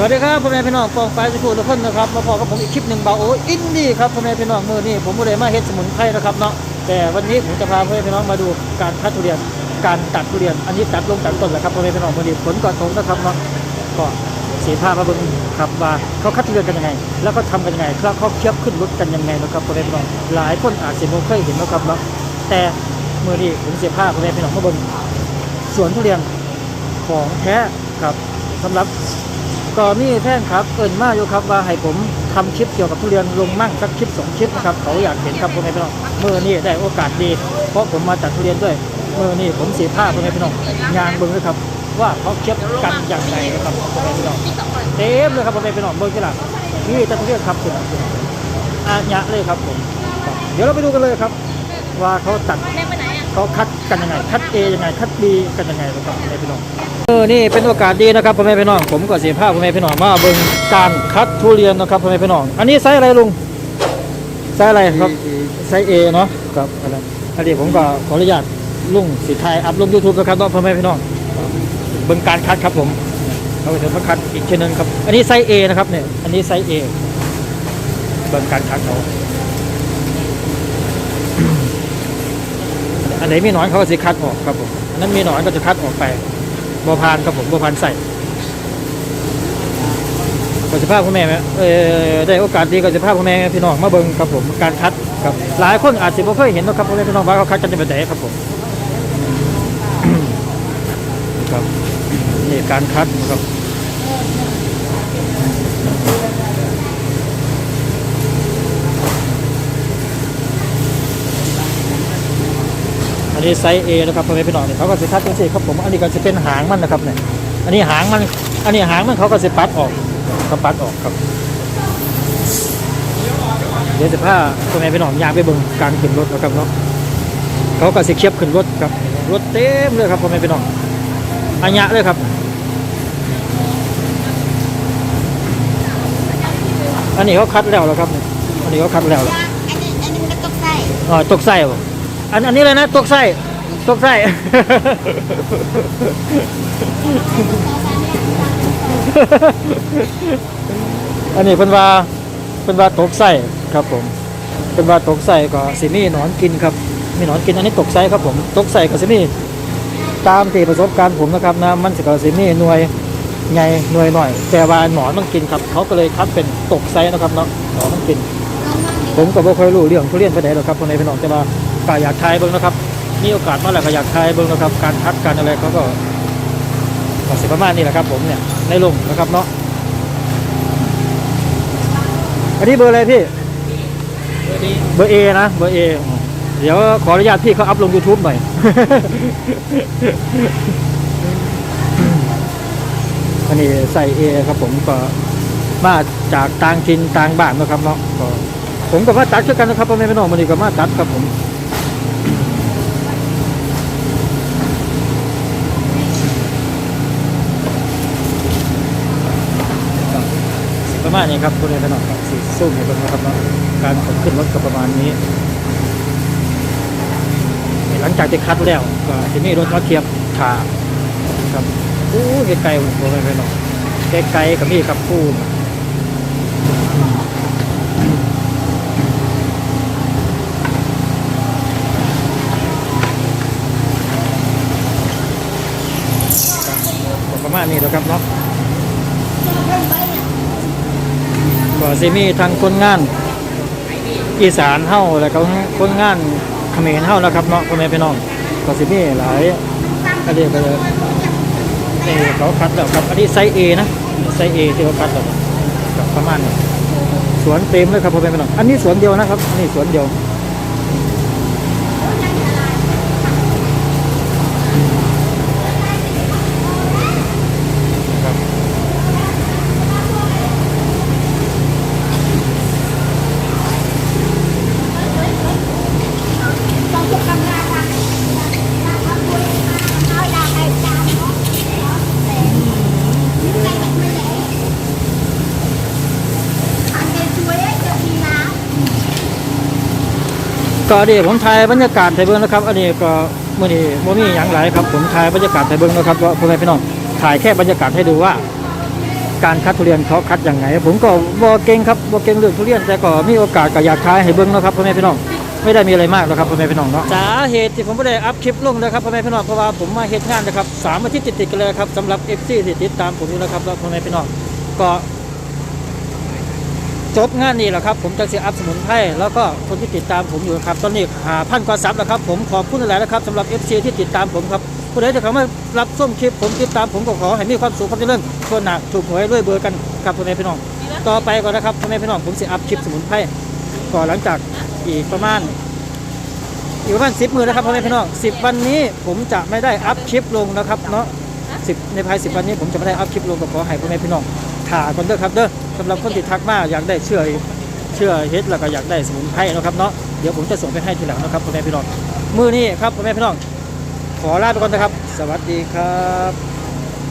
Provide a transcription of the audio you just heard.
สวัสดีครับพ่อแม่พี่น้องปองไปสุขุทุกคนนะครับมาพอกับผมอีกคลิปหนึ่งเบาโอ้อินดี้ครับพ่อแม่พี่น้องมือนี่ผมไม่ได้มาเฮ็ดสมุนไพรนะครับเนาะแต่วันนี้ผมจะพาพ่อแม่พี่น้องมาดูการคัดทุเรียน การตัดทุเรียน อันนี้ตัดลงตัดต้นแล้วครับพ่อแม่พี่น้องมือนี้ผลก่อนตรงนะครับเนาะก็สีผ้ามาเบิ่งครับว่าเขาคัดทุเรียนกันยังไง แล้วก็ทำกันยังไงแล้วเขาเคียวขึ้นรถกันยังไงนะครับพ่อแม่พี่น้องหลายคนอาจจะไม่เคยเห็นนะครับเนาะแต่มือนี้ผมเสียผ้าพ่อแม่พี่น้องมาเบิ่งสวนทุเรียนของแท้ครับสำหรับ ก็มีแฟนครับเอินมากอยู่ครับว่าให้ผมทำคลิปเกี่ยวกับทุเรียนลงมั่งสักคลิปสองคลิปนะครับเขาอยากเห็นครับพ่อแม่พี่น้องเมื่อนี้ได้โอกาสดี เพราะผมมาตัดทุเรียนด้วยเมื่อนี้ผมเสียผ้าพ่อแม่พี่น้องงานเบิ้งเลยครับ ว่าเขาเคียบกันอย่างไรนะครับพ่อแม่พี่น้องเต็มเลยครับพ่อแม่พี่น้องเบิ้งที่หลังนี่ตัดทุเรียนครับคุณอาญะเลยครับผม เดี๋ยวเราไปดูกันเลยครับ ว่าเขาตัด เขาคัดกันยังไง คัด A ยังไง คัด B กันยังไงนะครับพ่อแม่พี่น้องเออนี่เป็นโอกาสดีนะครับพ่อแม่พี่น้องผมก็เสียภาพพ่อแม่พี่น้องมาเบิ่งการคัดทุเรียนนะครับพ่อแม่พี่น้อง อันนี้ไซส์อะไรลุงไซส์อะไรครับไซส์ A เนาะครับอันนั้นอันนี้ผมก็ขออนุญาตลุงสิไทยอัพลงยูทูบนะครับเนาะพ่อแม่พี่น้องเบิ่งการคัดครับผมเขาจะมาคัดอีกเช่นนึงครับ อันนี้ไซส์ A นะครับเนี่ยอันนี้ไซส์ A เบิ่งการคัดเขา อันไหนมีหนอนเขาก็จะคัดออกครับผมอันนั้นมีหนอนก็จะคัดออกไปบอพานครับผมบอพานใส่ก็จะพาพ่อแม่ไหมเออได้โอกาสดีก็จะพาพ่อแม่พี่น้องมาเบิ่งครับผมการคัดครับหลายคนอาจจะไม่เคยเห็นนะครับพ่อแม่พี่น้องว่าเขาคัดกันจะเป็นไหนครับผมครับนี่การคัดครับ อันนี้ไซส์ A นะครับพ่อแม่พี่น้องเนี่ยเขาก็จะคัดกันสิครับผม อันนี้ก็จะเป็นหางมันนะครับเนี่ย อันนี้หางมัน อันนี้หางมันเขาก็จะปัดออกเขาปัดออกครับ เดี๋ยวจะพาพ่อแม่พี่น้องยางไปเบิ่งการขึ้นรถนะครับเนาะ เขาก็จะเคียบขึ้นรถครับ รถเต็มเลยครับพ่อแม่พี่น้องอันยะเลยครับอันนี้เขาคัดแล้วแล้วครับ อันนี้เขาคัดแล้วแล้วอันนี้อันนี้มันก็ตกใส่อ๋อตกไส้บ่ อันอันนี้เลยนะ ตกไส้ตกไส้ อันนี้เป็นว่าเป็นว่าตกไส้ครับผมเป็นว่าตกไส้ก็สิมีหนอนกินครับ มีหนอนกินอันนี้ตกไส้ครับผม ตกไส้ก็สิมีตามที่ประสบการณ์ผมนะครับนะมันสิก็สิมีหน่วยใหญ่หน่วยหน่อย แต่ว่าหนอนมันกินครับ เขาก็เลยคัดเป็นตกไส้นะครับเนาะหนอนมันกิน ผมก็บ่ค่อยรู้เรื่องทุเรียนไปไหนหรอกครับคนในพี่น้องแต่ว่า ก็อยากทายเบิ่งนะครับมีโอกาสมาแล้วก็อยากทายเบิ่งนะครับ การคัดการอะไรเขาก็ก็สิประมาณนี้แหละครับ ผมเนี่ยในลงนะครับเนาะอันนี้เบอร์อะไรพี่เบอร์เอนะเบอร์เอเดี๋ยวขออนุญาตพี่เขาอัพลง YouTube หน่อยอันนี้ใส่เอครับผมก็มาจากต่างถิ่นต่างบ้านนะครับเนาะผมก็มาตัดช่วยกันนะครับพ่อแม่พี่น้องมันนี้ก็มาตัดครับผม ประมาณนี้ครับพ่อแม่พี่น้องครับสีสู้ให้เบิ่งนะครับเนาะการขนขึ้นรถก็ประมาณนี้ หลังจากที่คัดแล้วก็ทีนี้รถมาเทียบขาครับอู้ไกลๆผมบอกไปหน่อยไกลๆกับนี่ครับคู่ประมาณนี้แล้วครับเนาะ ก็สิมีทางคนงานอีสานเฮาแล้วก็คนงานเขมรเฮานะครับเนาะพ่อแม่พี่น้องก็สิมีหลายอันนี้ก็เลยนี่เขาคัดแล้วครับอันนี้ไซส์ A นะไซส์ A ที่เขาคัดแล้วกับประมาณนี้สวนเต็มเลยครับพ่อแม่พี่น้องอันนี้สวนเดียวนะครับอันนี้สวนเดียวครับ ต้องถูกทำงานค่ะเอาอยากให้จามเนาะแต่นี่ไงมันไม่ได้อันนี้ช่วยให้เกิดดีนะ ก็เดี๋ยวผมถ่ายบรรยากาศไทยเบิ้งนะครับ อันนี้ก็มื่อนี้ม่มีอย่างไรครับ ผมถ่ายบรรยากาศไทยเบิ้งนะครับว่าพ่อแม่พี่น้องถ่ายแค่บรรยากาศให้ดูว่า การคัดทุเรียนเขาคัดอย่างไงผมก็บ่เก่งครับบ่เก่งเรื่องทุเรียนแต่ก็มีโอกาสก็อยากทายให้เบิ่งนะครับพ่อแม่พี่น้องไม่ได้มีอะไรมากหรอกครับพ่อแม่พี่น้องเนาะสาเหตุที่ผมไม่ได้อัพคลิปลงนะครับพ่อแม่พี่น้องเพราะว่าผมมาเฮ็ดงานนะครับสามอาทิตย์ติดๆกันเลยครับสำหรับ FC ที่ติดตามผมอยู่นะครับแล้วพ่อแม่พี่น้องก็ จบงานนี้แหละครับ ผมจะเสียอัพสมุนไพรแล้วก็คนที่ติดตามผมอยู่ครับ ตอนนี้หาพันกว่าซับแล้วครับ ผมขอบคุณหลายนะครับสำหรับ FC ที่ติดตามผมครับผู้ใดที่เขามารับส้มคลิป ผมติดตามผมก็ขอให้มีความสุขความเจริญทั่วหน้าถูกหวยด้วยเบอร์กันครับพ่อแม่พี่น้อง ต่อไปก่อนนะครับพ่อแม่พี่น้องผมจะอัพคลิปสมุนไพรก่อนหลังจากอีกประมาณอีกประมาณสิบมือนะครับพ่อแม่พี่น้องสิบวันนี้ผมจะไม่ได้อัพคลิปลงนะครับเนาะสิบในภายสิบวันนี้ผมจะไม่ได้อัพคลิปลงก็ขอให้พ่อแม่พี่น้อง ถ่าคนเด้อครับเด้อสำหรับคนที่ทักมาอยากได้เชื่อเชื่อเฮ็ดแล้วก็อยากได้สมุนไพรนะครับเนาะเดี๋ยวผมจะส่งไปให้ทีหลังนะครับพ่อแม่พี่น้องมือนี้ครับพ่อแม่พี่น้องขอลาไปก่อนนะครับ สวัสดีครับ